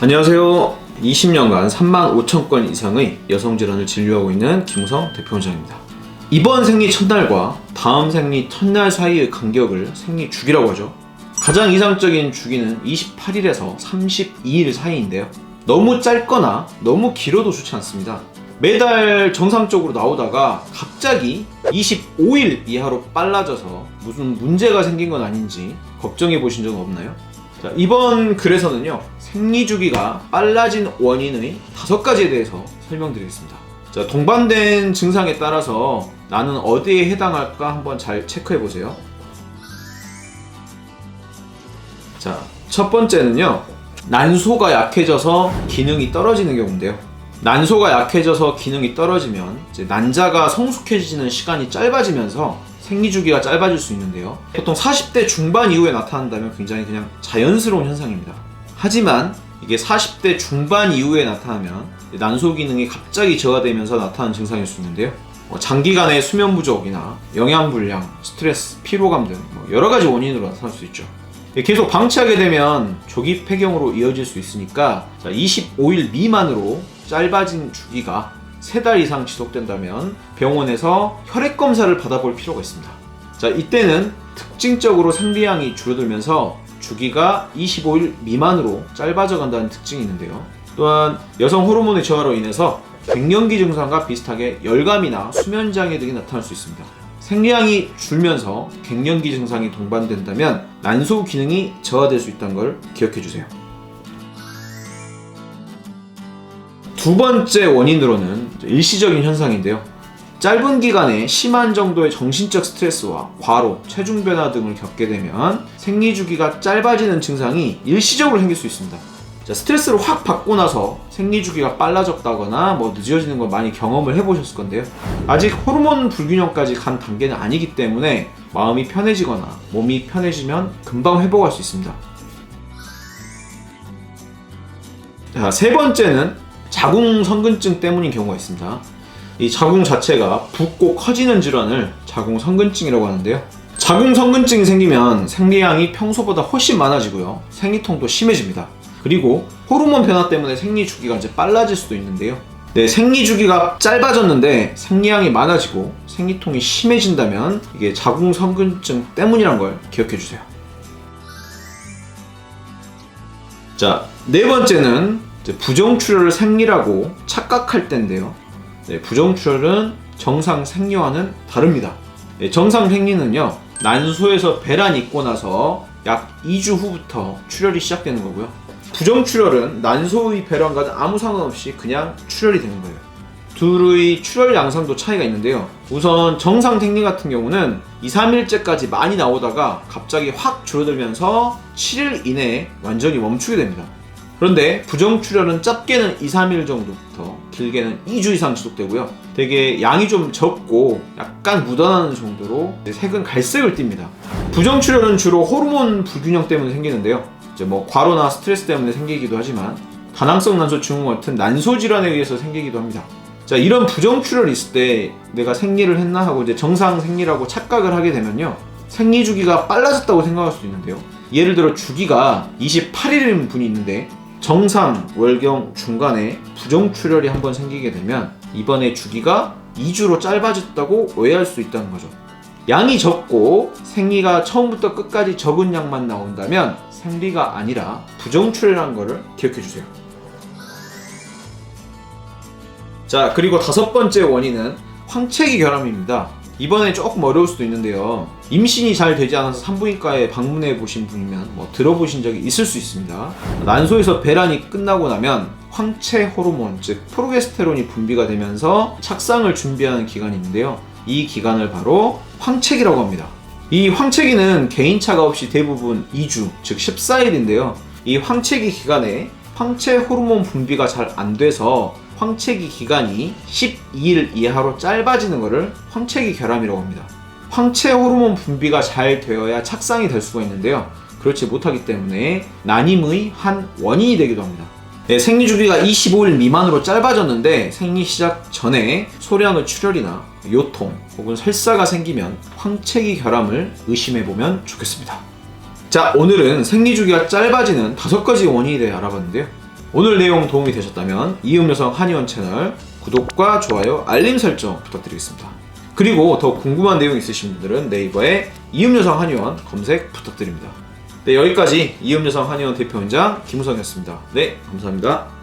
안녕하세요. 20년간 3만 5천 건 이상의 여성 질환을 진료하고 있는 김우성 대표원장입니다. 이번 생리 첫날과 다음 생리 첫날 사이의 간격을 생리 주기라고 하죠. 가장 이상적인 주기는 28일에서 32일 사이인데요. 너무 짧거나 너무 길어도 좋지 않습니다. 매달 정상적으로 나오다가 갑자기 25일 이하로 빨라져서 무슨 문제가 생긴 건 아닌지 걱정해 보신 적은 없나요? 자, 이번 글에서는요, 생리 주기가 빨라진 원인의 다섯 가지에 대해서 설명드리겠습니다. 자, 동반된 증상에 따라서 나는 어디에 해당할까 한번 잘 체크해 보세요. 자, 첫 번째는요, 난소가 약해져서 기능이 떨어지는 경우인데요. 난소가 약해져서 기능이 떨어지면 난자가 성숙해지는 시간이 짧아지면서 생리 주기가 짧아질 수 있는데요. 보통 40대 중반 이후에 나타난다면 굉장히 그냥 자연스러운 현상입니다. 하지만 이게 40대 중반 이후에 나타나면 난소 기능이 갑자기 저하되면서 나타나는 증상일 수 있는데요. 뭐 장기간의 수면 부족이나 영양 불량, 스트레스, 피로감 등뭐 여러 가지 원인으로 나타날 수 있죠. 계속 방치하게 되면 조기 폐경으로 이어질 수 있으니까 25일 미만으로 짧아진 주기가 3달 이상 지속된다면 병원에서 혈액 검사를 받아볼 필요가 있습니다. 자, 이때는 특징적으로 생리량이 줄어들면서 주기가 25일 미만으로 짧아져 간다는 특징이 있는데요. 또한 여성 호르몬의 저하로 인해서 갱년기 증상과 비슷하게 열감이나 수면 장애 등이 나타날 수 있습니다. 생리량이 줄면서 갱년기 증상이 동반된다면 난소 기능이 저하될 수 있다는 걸 기억해 주세요. 두 번째 원인으로는 일시적인 현상인데요. 짧은 기간에 심한 정도의 정신적 스트레스와 과로, 체중 변화 등을 겪게 되면 생리 주기가 짧아지는 증상이 일시적으로 생길 수 있습니다. 자, 스트레스를 확 받고 나서 생리 주기가 빨라졌다거나 뭐 늦어지는 걸 많이 경험을 해보셨을 건데요. 아직 호르몬 불균형까지 간 단계는 아니기 때문에 마음이 편해지거나 몸이 편해지면 금방 회복할 수 있습니다. 자, 세 번째는 자궁 성근증 때문인 경우가 있습니다. 이 자궁 자체가 붓고 커지는 질환을 자궁 성근증이라고 하는데요. 자궁 성근증이 생기면 생리량이 평소보다 훨씬 많아지고요. 생리통도 심해집니다. 그리고 호르몬 변화 때문에 생리 주기가 이제 빨라질 수도 있는데요. 네, 생리 주기가 짧아졌는데 생리량이 많아지고 생리통이 심해진다면 이게 자궁 성근증 때문이란 걸 기억해 주세요. 자, 네 번째는 부정출혈을 생리라고 착각할 때인데요. 네, 부정출혈은 정상 생리와는 다릅니다. 네, 정상 생리는요, 난소에서 배란이 있고 나서 약 2주 후부터 출혈이 시작되는 거고요. 부정출혈은 난소의 배란과는 아무 상관없이 그냥 출혈이 되는 거예요. 둘의 출혈 양상도 차이가 있는데요. 우선 정상 생리 같은 경우는 2, 3일째까지 많이 나오다가 갑자기 확 줄어들면서 7일 이내에 완전히 멈추게 됩니다. 그런데 부정출혈은 짧게는 2, 3일 정도부터 길게는 2주 이상 지속되고요. 되게 양이 좀 적고 약간 묻어나는 정도로 색은 갈색을 띱니다. 부정출혈은 주로 호르몬 불균형 때문에 생기는데요. 이제 뭐 과로나 스트레스 때문에 생기기도 하지만 다낭성 난소 증후 같은 난소 질환에 의해서 생기기도 합니다. 자 이런 부정출혈이 있을 때 내가 생리를 했나 하고 이제 정상 생리라고 착각을 하게 되면요 생리 주기가 빨라졌다고 생각할 수도 있는데요 예를 들어 주기가 28일인 분이 있는데 정상 월경 중간에 부정출혈이 한번 생기게 되면 이번에 주기가 2주로 짧아졌다고 오해할 수 있다는 거죠 양이 적고 생리가 처음부터 끝까지 적은 양만 나온다면 생리가 아니라 부정출혈한 거를 기억해 주세요. 자, 그리고 다섯 번째 원인은 황체기 결함입니다. 이번에 조금 어려울 수도 있는데요. 임신이 잘 되지 않아서 산부인과에 방문해 보신 분이면 뭐 들어보신 적이 있을 수 있습니다. 난소에서 배란이 끝나고 나면 황체 호르몬, 즉 프로게스테론이 분비가 되면서 착상을 준비하는 기간이 있는데요. 이 기간을 바로 황체기라고 합니다. 이 황체기는 개인차가 없이 대부분 2주, 즉 14일인데요. 이 황체기 기간에 황체 호르몬 분비가 잘 안 돼서 황체기 기간이 12일 이하로 짧아지는 것을 황체기 결함이라고 합니다. 황체 호르몬 분비가 잘 되어야 착상이 될 수가 있는데요. 그렇지 못하기 때문에 난임의 한 원인이 되기도 합니다. 네, 생리 주기가 25일 미만으로 짧아졌는데 생리 시작 전에 소량의 출혈이나 요통 혹은 설사가 생기면 황체기 결함을 의심해 보면 좋겠습니다. 자, 오늘은 생리 주기가 짧아지는 다섯 가지 원인에 대해 알아봤는데요. 오늘 내용 도움이 되셨다면 이음여성 한의원 채널 구독과 좋아요, 알림 설정 부탁드리겠습니다. 그리고 더 궁금한 내용 있으신 분들은 네이버에 이음여성 한의원 검색 부탁드립니다. 네, 여기까지 이음여성 한의원 대표원장 김우성이었습니다. 네, 감사합니다.